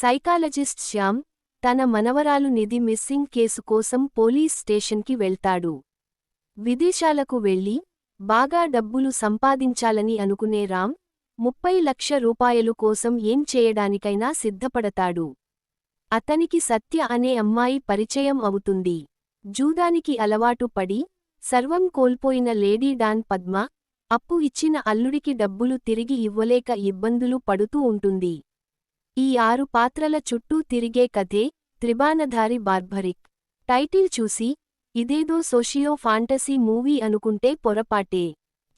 Psychologist Shyam తన మనవరాలు Nidhi missing case కోసం పోలీస్ స్టేషన్కి వెళ్తాడు. విదేశాలకు వెళ్ళి బాగా డబ్బులు సంపాదించాలని అనుకునే రామ్ ముప్పై లక్ష రూపాయలు కోసం ఏం చేయడానికైనా సిద్ధపడతాడు. అతనికి సత్య అనే అమ్మాయి పరిచయం అవుతుంది. జూదానికి అలవాటు పడి సర్వం కోల్పోయిన లేడీ డాన్ పద్మ అప్పు ఇచ్చిన అల్లుడికి డబ్బులు తిరిగి ఇవ్వలేక ఇబ్బందులు పడుతూ ఉంటుంది. ఈ ఆరు పాత్రల చుట్టూ తిరిగే కథే త్రిబానధారి బార్బరిక్. టైటిల్ చూసి ఇదేదో సోషియో ఫాంటసీ మూవీ అనుకుంటే పొరపాటే.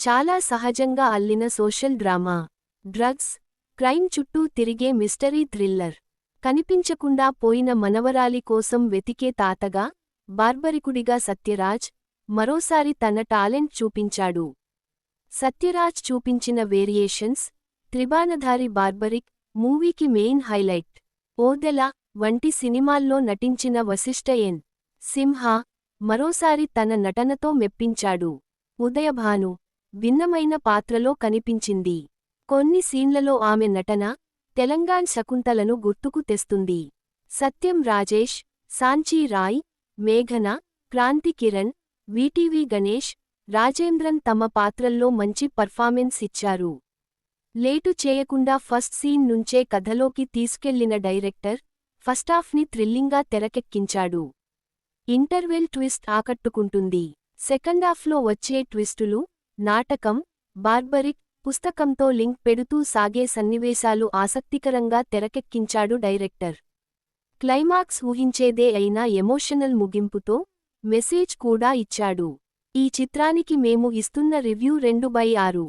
చాలా సహజంగా అల్లిన సోషల్ డ్రామా. డ్రగ్స్ క్రైమ్ చుట్టూ తిరిగే మిస్టరీ థ్రిల్లర్. కనిపించకుండా పోయిన మనవరాలి కోసం వెతికే తాతగా బార్బరికుడిగా సత్యరాజ్ మరోసారి తన టాలెంట్ చూపించాడు. సత్యరాజ్ చూపించిన వేరియేషన్స్ త్రిబానధారి బార్బరిక్ మూవీకి మెయిన్ హైలైట్. ఓదెల వంటి సినిమాల్లో నటించిన వశిష్ఠ ఎన్. సింహ మరోసారి తన నటనతో మెప్పించాడు. ఉదయభాను భిన్నమైన పాత్రలో కనిపించింది. కొన్ని సీన్లలో ఆమె నటన తెలంగాణ్ శకుంతలను గుర్తుకు తెస్తుంది. సత్యం రాజేష్ సాంచీ రాయ్ మేఘన క్రాంతి కిరణ్ వీటీవీ గణేష్ రాజేంద్రన్ తమ పాత్రల్లో మంచి పర్ఫార్మెన్స్ ఇచ్చారు. లేటు చేయకుండా ఫస్ట్ సీన్ నుంచే కథలోకి తీసుకెళ్ళిన డైరెక్టర్ ఫస్టాఫ్ని థ్రిల్లింగ్గా తెరకెక్కించాడు. ఇంటర్వెల్ ట్విస్ట్ ఆకట్టుకుంటుంది. సెకండాఫ్లో వచ్చే ట్విస్టులు నాటకం బార్బరిక్ పుస్తకంతో లింక్ పెడుతూ సాగే సన్నివేశాలు ఆసక్తికరంగా తెరకెక్కించాడు డైరెక్టర్. క్లైమాక్స్ ఊహించేదే అయినా ఎమోషనల్ ముగింపుతో మెసేజ్ కూడా ఇచ్చాడు. ఈ చిత్రానికి మేము ఇస్తున్న రివ్యూ రెండు బై ఆరు.